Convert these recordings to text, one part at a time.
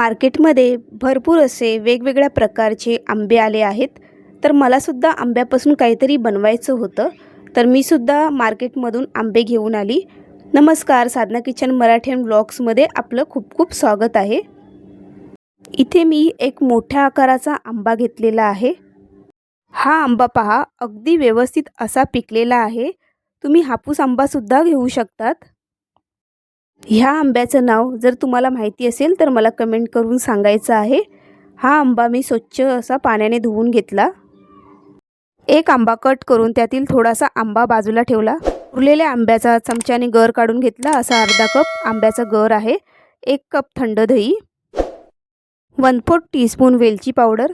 मार्केटमध्ये भरपूर असे वेगवेगळ्या प्रकारचे आंबे आले आहेत. तर मलासुद्धा आंब्यापासून काहीतरी बनवायचं होतं. तर मी सुद्धा मार्केटमधून आंबे घेऊन आली. नमस्कार साधना किचन मराठी अँड ब्लॉग्समध्ये आपलं खूप खूप स्वागत आहे. इथे मी एक मोठ्या आकाराचा आंबा घेतलेला आहे. हा आंबा पहा अगदी व्यवस्थित असा पिकलेला आहे. तुम्ही हापूस आंबासुद्धा घेऊ शकतात. ह्या आंब्याचं नाव जर तुम्हाला माहिती असेल तर मला कमेंट करून सांगायचं आहे. हा आंबा मी स्वच्छ असा पाण्याने धुवून घेतला. एक आंबा कट करून त्यातील थोडासा आंबा बाजूला ठेवला. उरलेल्या आंब्याचा चमच्याने गर काढून घेतला. असा अर्धा कप आंब्याचा गर आहे. एक कप थंड दही. वन फोर्थ टीस्पून वेलची पावडर.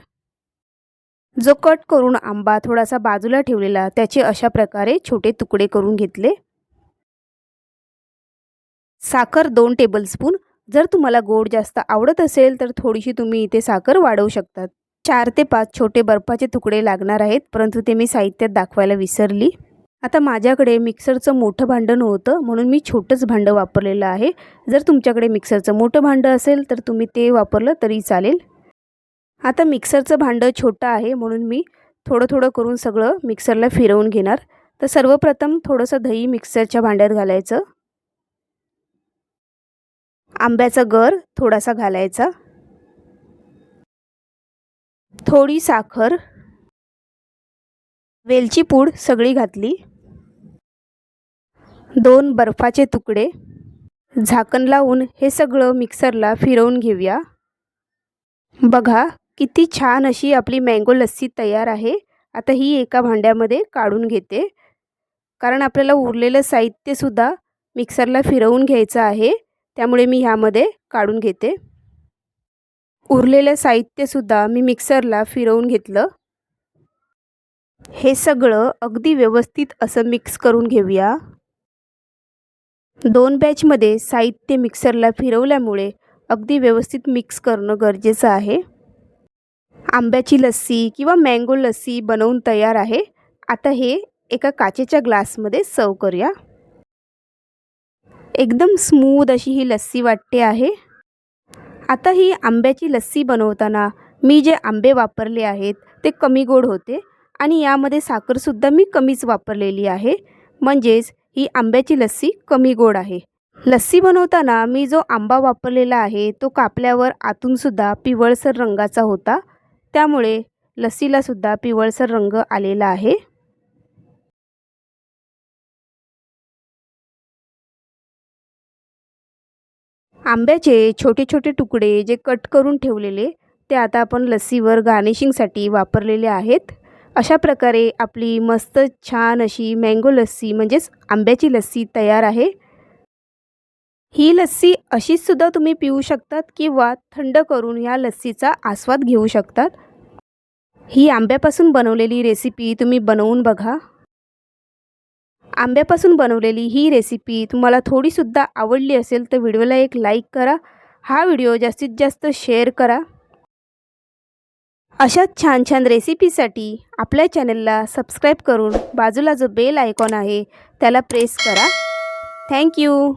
जो कट करून आंबा थोडासा बाजूला ठेवलेला त्याचे अशा प्रकारे छोटे तुकडे करून घेतले. साखर दोन टेबलस्पून जर तुम्हाला गोड जास्त आवडत असेल तर थोडीशी तुम्ही इथे साखर वाढवू शकतात. चार ते पाच छोटे बर्फाचे तुकडे लागणार आहेत परंतु ते मी साहित्यात दाखवायला विसरली. आता माझ्याकडे मिक्सरचं मोठं भांडं नव्हतं म्हणून मी छोटंच भांडं वापरलेलं आहे. जर तुमच्याकडे मिक्सरचं मोठं भांडं असेल तर तुम्ही ते वापरलं तरी चालेल. आता मिक्सरचं भांडं छोटं आहे म्हणून मी थोडं थोडं करून सगळं मिक्सरला फिरवून घेणार. तर सर्वप्रथम थोडंसं दही मिक्सरच्या भांड्यात घालायचं. आंब्याचा गर थोडासा घालायचा. थोडी साखर. वेलची पूड सगळी घातली. दोन बर्फाचे तुकडे. झाकण लावून हे सगळं मिक्सरला फिरवून घेऊया. बघा किती छान अशी आपली मँगो लस्सी तयार आहे. आता ही एका भांड्यामध्ये काढून घेते. कारण आपल्याला उरलेलं साहित्यसुद्धा मिक्सरला फिरवून घ्यायचं आहे. त्यामुळे मी ह्यामध्ये काढून घेते. उरलेलं साहित्यसुद्धा मी मिक्सरला फिरवून घेतलं. हे सगळं अगदी व्यवस्थित असं मिक्स करून घेऊया. दोन बॅचमध्ये साहित्य मिक्सरला फिरवल्यामुळे अगदी व्यवस्थित मिक्स करणं गरजेचं आहे. आंब्याची लस्सी किंवा मँगो लस्सी बनवून तयार आहे. आता हे एका काचेच्या ग्लासमध्ये सर्व करूया. एकदम स्मूद अशी ही लस्सी वाटते आहे. आता ही आंब्याची लस्सी बनवताना मी जे आंबे वापरले आहेत ते कमी गोड होते आणि यामध्ये साखरसुद्धा मी कमीच वापरलेली आहे. म्हणजेच ही आंब्याची लस्सी कमी गोड आहे. लस्सी बनवताना मी जो आंबा वापरलेला आहे तो कापल्यावर आतूनसुद्धा पिवळसर रंगाचा होता. त्यामुळे लस्सीलासुद्धा पिवळसर रंग आलेला आहे. आंब्याचे छोटे छोटे तुकडे जे कट करून ठेवलेले ते आता आपण लस्सीवर गार्निशिंगसाठी वापरलेले आहेत. अशा प्रकारे आपली मस्त छान अशी मँगो लस्सी म्हणजेच आंब्याची लस्सी तयार आहे. ही लस्सी अशीचसुद्धा तुम्ही पिऊ शकतात किंवा थंड करून ह्या लस्सीचा आस्वाद घेऊ शकतात. ही आंब्यापासून बनवलेली रेसिपी तुम्ही बनवून बघा. आंब्यापासून बनवलेली ही रेसिपी तुम्हाला थोडीसुद्धा आवडली असेल तर व्हिडिओला एक लाईक करा. हा व्हिडिओ जास्तीत जास्त शेअर करा. अशाच छान छान रेसिपीसाठी आपल्या चॅनलला सबस्क्राईब करून बाजूला जो बेल आयकॉन आहे त्याला प्रेस करा. थँक्यू